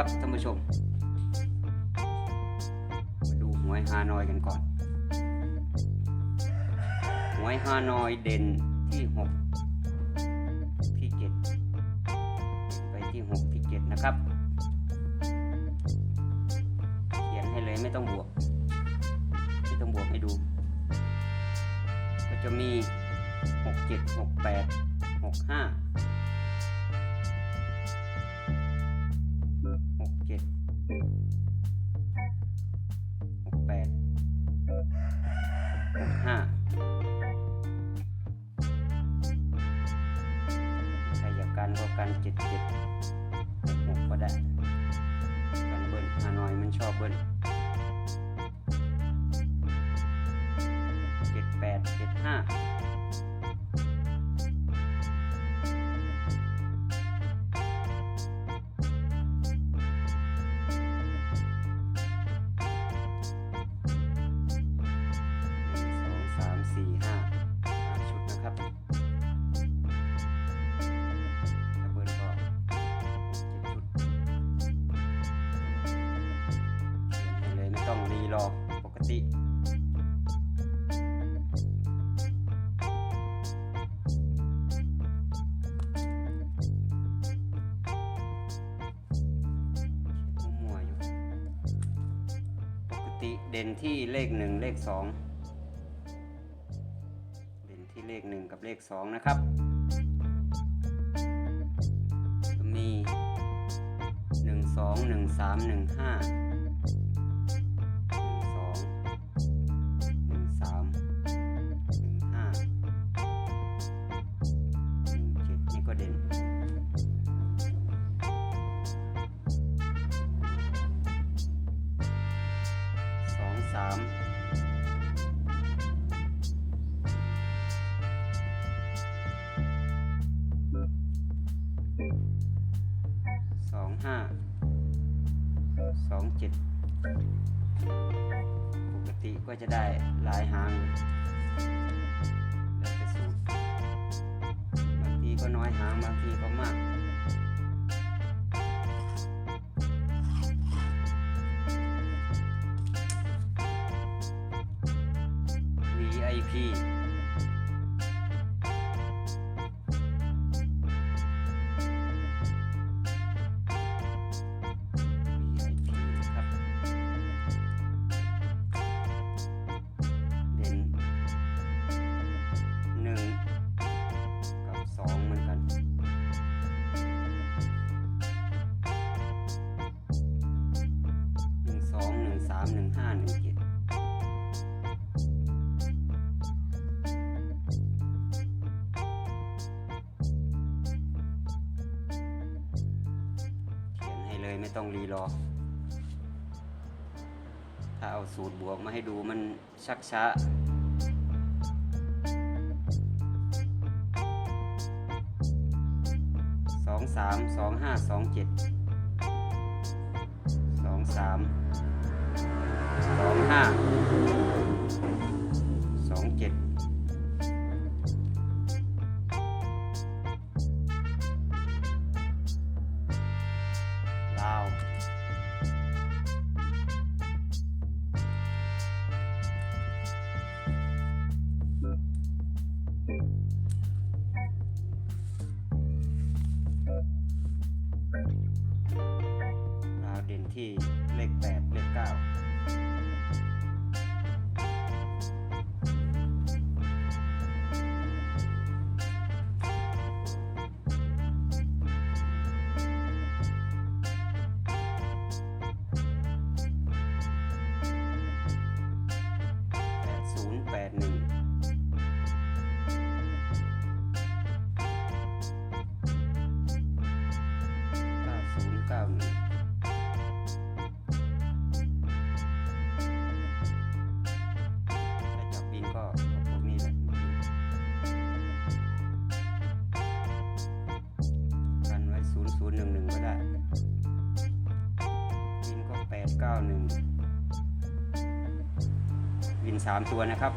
ครับท่านผู้ชม มาดูหวยฮานอยกันก่อน หวยฮานอยเด่นที่ 6 ที่ 7 ไปที่ 6 ที่ 7 นะครับ เขียนให้เลยไม่ต้องบวก ไม่ต้องบวกให้ดู ก็จะมี 6 7 6 8 6 5 กันเจ็ดเจ็ดหกหกก็ได้กันเบิ้ลฮานอยมันชอบเบิ้ล ต้องรีรอปกติมั่วๆอยู่ปกติเด่นที่เลขหนึ่งเลขสองเด่นที่เลขหนึ่งกับเลขสองนะครับก็มีหนึ่งสองหนึ่งสามหนึ่งห้า สามสองห้าสองเจ็ดปกติก็จะได้หลายหางแล้วแต่สูตรบางทีก็น้อยหางบางทีก็มาก สามหนึ่งห้าหนึ่งเจ็ด เขียนให้เลยไม่ต้องรีรอ ถ้าเอาสูตรบวกมาให้ดูมันชักช้าสองสามสองห้าสองเจ็ดสองสามสองห้า เด่นที่เลข 8 เลข 98 1 ก้วินสามตัวนะครับ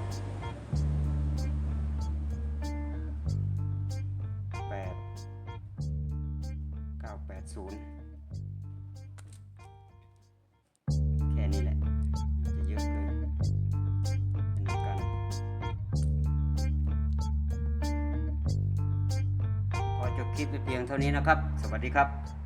แปดเก้าแปดศูนย์แค่นี้แหละจะยอะเกินเป็นกันขอจบคลิปเพียงเท่านี้นะครับ สวัสดีครับ